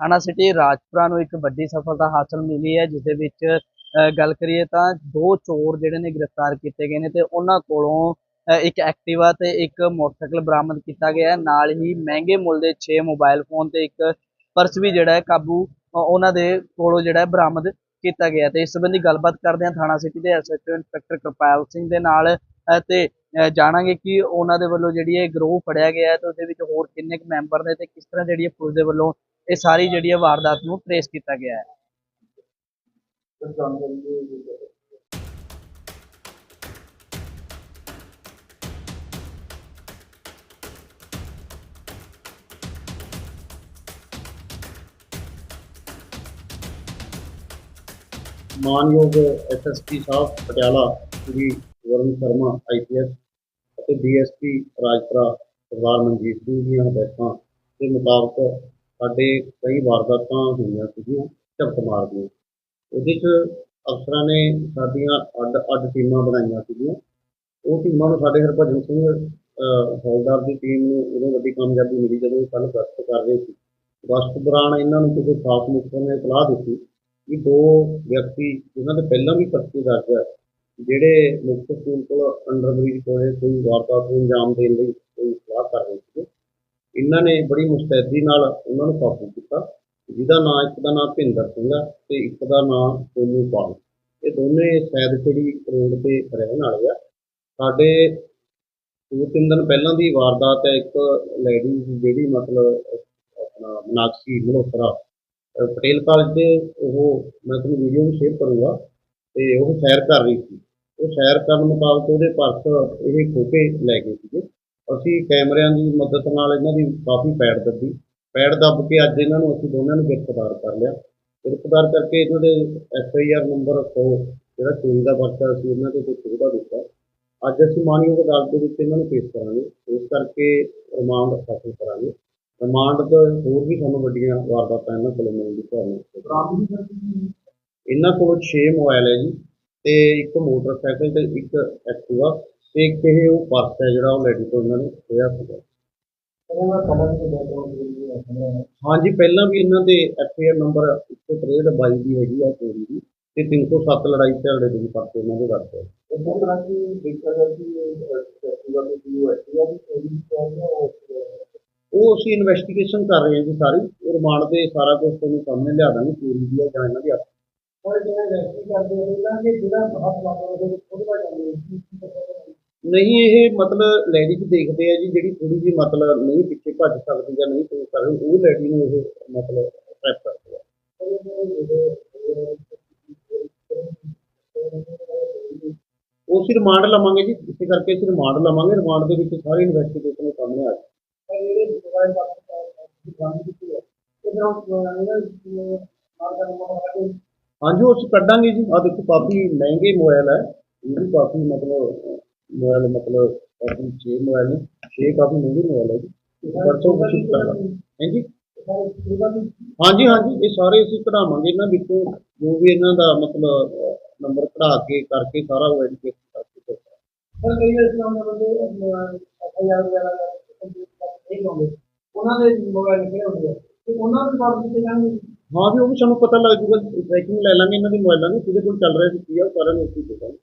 ਥਾਣਾ ਸਿਟੀ ਰਾਜਪੁਰਾ ਨੂੰ ਇੱਕ ਵੱਡੀ ਸਫਲਤਾ ਹਾਸਲ ਮਿਲੀ ਹੈ ਜਿਸ ਦੇ ਵਿੱਚ ਗੱਲ ਕਰੀਏ ਤਾਂ ਦੋ ਚੋਰ ਜਿਹੜੇ ਨੇ ਗ੍ਰਿਫਤਾਰ ਕੀਤੇ ਗਏ ਨੇ ਤੇ ਉਹਨਾਂ ਕੋਲੋਂ ਇੱਕ ਐਕਟਿਵਾ ਤੇ ਇੱਕ ਮੋਟਰਸਾਈਕਲ ਬਰਾਮਦ ਕੀਤਾ ਗਿਆ ਹੈ। ਨਾਲ ਹੀ ਮਹਿੰਗੇ ਮੁੱਲ ਦੇ 6 ਮੋਬਾਈਲ ਫੋਨ ਤੇ ਇੱਕ ਪਰਸ ਵੀ ਜਿਹੜਾ ਹੈ ਕਾਬੂ ਉਹਨਾਂ ਦੇ ਕੋਲੋਂ ਜਿਹੜਾ ਹੈ ਬਰਾਮਦ ਕੀਤਾ ਗਿਆ ਤੇ ਇਸ ਸੰਬੰਧੀ ਗੱਲਬਾਤ ਕਰਦੇ ਹਾਂ ਥਾਣਾ ਸਿਟੀ ਦੇ ਐਸਐਚਓ ਇੰਸਪੈਕਟਰ ਕਿਰਪਾਲ ਸਿੰਘ ਦੇ ਨਾਲ ਅ, ਤੇ ਜਾਣਾਂਗੇ ਕਿ ਉਹਨਾਂ ਦੇ ਵੱਲੋਂ ਜਿਹੜੀ ਇਹ ਗਰੋਹ ਫੜਿਆ ਗਿਆ ਹੈ ਤੇ ਉਹਦੇ ਵਿੱਚ ਹੋਰ ਕਿੰਨੇ ਕੁ ਮੈਂਬਰ ਨੇ ਤੇ ਕਿਸ ਤਰ੍ਹਾਂ ਜਿਹੜੀ ਹੈ ਪੁਲਿਸ ਦੇ ਵੱਲੋਂ ਇਹ ਸਾਰੀ ਜਿਹੜੀ ਹੈ ਵਾਰਦਾਤ ਨੂੰ ਟ੍ਰੇਸ ਕੀਤਾ ਗਿਆ ਹੈ। ਮਾਨਯੋਗ ਐਸਐਸਪੀ ਸਾਹਿਬ ਪਟਿਆਲਾ, ਸ਼੍ਰੀ ਵਰੁਣ ਸ਼ਰਮਾ ਆਈਪੀਐਸ ਅਤੇ ਡੀਐਸਪੀ ਰਾਜਪੁਰਾ, ਸਰਦਾਰ ਮਨਜੀਤ ਸਿੰਘ ਦੀਆਂ ਹਦਾਇਤਾਂ ਦੇ ਮੁਤਾਬਕ ਸਾਡੇ ਕਈ ਵਾਰਦਾਤਾਂ ਹੋਈਆਂ ਸੀਗੀਆਂ ਝਪਟ ਮਾਰ ਦੀਆਂ ਉਹਦੇ 'ਚ ਅਫਸਰਾਂ ਨੇ ਸਾਡੀਆਂ ਅੱਡ ਅੱਡ ਟੀਮਾਂ ਬਣਾਈਆਂ ਸੀਗੀਆਂ। ਉਹ ਟੀਮਾਂ ਨੂੰ ਸਾਡੇ ਹਰਭਜਨ ਸਿੰਘ ਹੌਲਦਾਰ ਦੀ ਟੀਮ ਨੂੰ ਉਦੋਂ ਵੱਡੀ ਕਾਮਯਾਬੀ ਮਿਲੀ ਜਦੋਂ ਇਹ ਕੱਲ੍ਹ ਗਸ਼ਤ ਕਰ ਰਹੇ ਸੀ। ਗਸ਼ਤ ਦੌਰਾਨ ਇਹਨਾਂ ਨੂੰ ਕਿਸੇ ਖਾਸ ਮੁਖਬਰ ਨੇ ਇਤਲਾਹ ਦਿੱਤੀ ਕਿ ਦੋ ਵਿਅਕਤੀ ਜਿਨ੍ਹਾਂ ਦੇ ਪਹਿਲਾਂ ਵੀ ਪਰਚੇ ਦਰਜ ਹੈ ਜਿਹੜੇ ਮੁਕਤ ਸਕੂਲ ਕੋਲ ਅੰਡਰ ਬ੍ਰਿਜ ਕੋਲੇ ਕੋਈ ਵਾਰਦਾਤ ਨੂੰ ਅੰਜਾਮ ਦੇਣ ਲਈ ਕੋਈ ਸਲਾਹ ਕਰ ਰਹੇ ਸੀਗੇ ਇਹਨਾਂ ਨੇ ਬੜੀ ਮੁਸਤੈਦੀ ਨਾਲ ਉਹਨਾਂ ਨੂੰ ਕਾਬੂ ਕੀਤਾ, ਜਿਹਦਾ ਨਾਂ ਇੱਕ ਦਾ ਨਾਂ ਭਿੰਦਰ ਸਿੰਘ ਆ ਤੇ ਇੱਕ ਦਾ ਨਾਂ ਸੋਨੂ ਪਾਲ। ਇਹ ਦੋਨੇ ਸੈਦਖੜੀ ਰੋਡ ਤੇ ਰਹਿਣ ਵਾਲੇ ਆ। ਸਾਡੇ ਦੋ ਤਿੰਨ ਦਿਨ ਪਹਿਲਾਂ ਦੀ ਵਾਰਦਾਤ ਹੈ, ਇੱਕ ਲੇਡੀ ਜਿਹੜੀ ਮਤਲਬ ਆਪਣਾ ਮਨਾਕਸ਼ੀ ਮਲਹੋਤਰਾ ਪਟੇਲ ਕਾਲਜ ਦੇ ਉਹ ਮੈਂ ਤੁਹਾਨੂੰ ਵੀਡੀਓ ਵੀ ਸ਼ੇਅਰ ਕਰੂੰਗਾ ਤੇ ਉਹ ਸੈਰ ਕਰ ਰਹੀ ਸੀ। ਉਹ ਸੈਰ ਕਰਨ ਮੁਤਾਬਕ ਉਹਦੇ ਪਰਸ ਇਹ ਖੋਹ ਲੈ ਗਏ ਸੀਗੇ। ਅਸੀਂ ਕੈਮਰਿਆਂ ਦੀ ਮਦਦ ਨਾਲ ਇਹਨਾਂ ਦੀ ਕਾਫੀ ਪੈੜ ਦੱਬੀ। ਪੈੜ ਦੱਬ ਕੇ ਅੱਜ ਇਹਨਾਂ ਨੂੰ ਅਸੀਂ ਦੋਨਾਂ ਨੂੰ ਗ੍ਰਿਫਤਾਰ ਕਰ ਲਿਆ। ਗ੍ਰਿਫਤਾਰ ਕਰਕੇ ਇਹਨਾਂ ਦੇ ਐਫ ਆਈ ਆਰ ਨੰਬਰ 100 ਜਿਹੜਾ ਚੋਰੀ ਦਾ ਪਰਚਾ ਸੀ ਇਹਨਾਂ ਦੇ ਤੇ ਉਹਦਾ ਦਿੱਤਾ। ਅੱਜ ਅਸੀਂ ਮਾਨਯੋਗ ਅਦਾਲਤ ਦੇ ਵਿੱਚ ਇਹਨਾਂ ਨੂੰ ਪੇਸ਼ ਕਰਾਂਗੇ। ਇਸ ਕਰਕੇ ਰਿਮਾਂਡ ਹਾਸਲ ਕਰਾਂਗੇ। ਰਿਮਾਂਡ ਤੋਂ ਹੋਰ ਵੀ ਸਾਨੂੰ ਵੱਡੀਆਂ ਵਾਰਦਾਤਾਂ ਇਹਨਾਂ ਕੋਲੋਂ ਮਿਲਣ ਦੀ ਭਾਵਨਾ ਇਹਨਾਂ ਕੋਲ 6 ਮੋਬਾਈਲ ਹੈ ਜੀ ਤੇ ਇੱਕ ਮੋਟਰਸਾਈਕਲ ਤੇ ਇੱਕ ਐਕਟਿਵਾ। ਤੇ ਇੱਕ ਇਹ ਉਹ ਪਰਸ ਹੈ ਜਿਹੜਾ ਉਹ ਲੈਡੀ ਤੋਂ ਇਹਨਾਂ ਨੇ ਖੋਇਆ ਸੀਗਾ। ਹਾਂਜੀ ਪਹਿਲਾਂ ਵੀ ਇਹਨਾਂ ਦੇ ਐਫ ਆਈ ਆਰ ਨੰਬਰ 163 22 ਦੀ ਹੈਗੀ ਆ ਚੋਰੀ ਦੀ ਤੇ 307 ਲੜਾਈ ਝਗੜੇ ਦੇ ਵੀ ਪਰਚੇ ਇਹਨਾਂ ਦੇ ਹੈ ਉਹ ਅਸੀਂ ਇਨਵੈਸਟੀਗੇਸ਼ਨ ਕਰ ਰਹੇ ਹਾਂ ਜੀ ਸਾਰੀ। ਉਹ ਰਿਮਾਂਡ ਦੇ ਸਾਰਾ ਕੁਝ ਤੁਹਾਨੂੰ ਸਾਹਮਣੇ ਲਿਆ ਦਾਂਗੇ ਚੋਰੀ ਦੀ ਹੈ ਜਾਂ ਇਹਨਾਂ ਦੀ ਆਪਣੀ। ਨਹੀਂ, ਇਹ ਮਤਲਬ ਲੇਡੀ ਚ ਦੇਖਦੇ ਆ ਜੀ, ਜਿਹੜੀ ਥੋੜੀ ਜਿਹੀ ਮਤਲਬ ਨਹੀਂ ਪਿੱਛੇ ਭੱਜ ਸਕਦੀ ਜਾਂ ਨਹੀਂ ਕੋਈ ਕਰ ਉਹ ਲੇਡੀ ਨੂੰ ਇਹ ਮਤਲਬ ਟ੍ਰੈਪ ਕਰਦੇ ਆ। ਉਹ ਅਸੀਂ ਰਿਮਾਂਡ ਲਵਾਂਗੇ ਜੀ, ਇਸੇ ਕਰਕੇ ਅਸੀਂ ਰਿਮਾਂਡ ਲਵਾਂਗੇ ਰਿਮਾਂਡ ਦੇ ਵਿੱਚ ਸਾਰੀ ਇਨਵੈਸਟੀਗੇਸ਼ਨ ਸਾਹਮਣੇ ਆ ਜਾਏ ਹਾਂਜੀ, ਉਹ ਅਸੀਂ ਕੱਢਾਂਗੇ ਜੀ। ਆ ਦੇਖੋ, ਕਾਫੀ ਮਹਿੰਗੇ ਮੋਬਾਈਲ ਹੈ, ਇਹ ਵੀ ਕਾਫੀ ਮਤਲਬ ਮੋਬਾਈਲ ਮਤਲਬ ਕਾਫੀ 6 ਮੋਬਾਈਲ ਨੇ 6 ਕਾਫੀ ਮਹਿੰਗੇ ਮੋਬਾਈਲ ਹੈ ਜੀ। ਪਰਸੋਂ ਕੁਝ ਕਰਾਂਗੇ ਹਾਂਜੀ? ਹਾਂਜੀ ਹਾਂਜੀ ਇਹ ਸਾਰੇ ਅਸੀਂ ਕਢਾਵਾਂਗੇ ਇਹਨਾਂ ਵਿੱਚੋਂ ਜੋ ਵੀ ਇਹਨਾਂ ਦਾ ਮਤਲਬ ਨੰਬਰ ਕਢਾ ਕੇ ਕਰਕੇ ਸਾਰਾ ਉਹ ਐਡੀਕੇਟ ਕਰਕੇ ਉਹਨਾਂ ਦੇ ਮੋਬਾਈਲ ਕਿਹੜੇ ਹੁੰਦੇ ਆ? ਤੇ ਉਹਨਾਂ ਦੇ ਬਾਰੇ ਦਿੱਤੇ ਜਾਣਗੇ? ਹਾਂ ਵੀ ਉਹ ਵੀ ਸਾਨੂੰ ਪਤਾ ਲੱਗ ਜੂਗਾ। ਟਰੈਕਿੰਗ ਲੈ ਲਾਂਗੇ ਇਹਨਾਂ ਦੇ ਮੋਬਾਈਲਾਂ ਦੀ ਕਿਹਦੇ ਕੋਲ ਚੱਲ ਰਿਹਾ ਸੀ ਕੀ ਆ ਉਹ ਸਾਰਿਆਂ ਨੂੰ ਦੇ ਦਾਂਗੇ।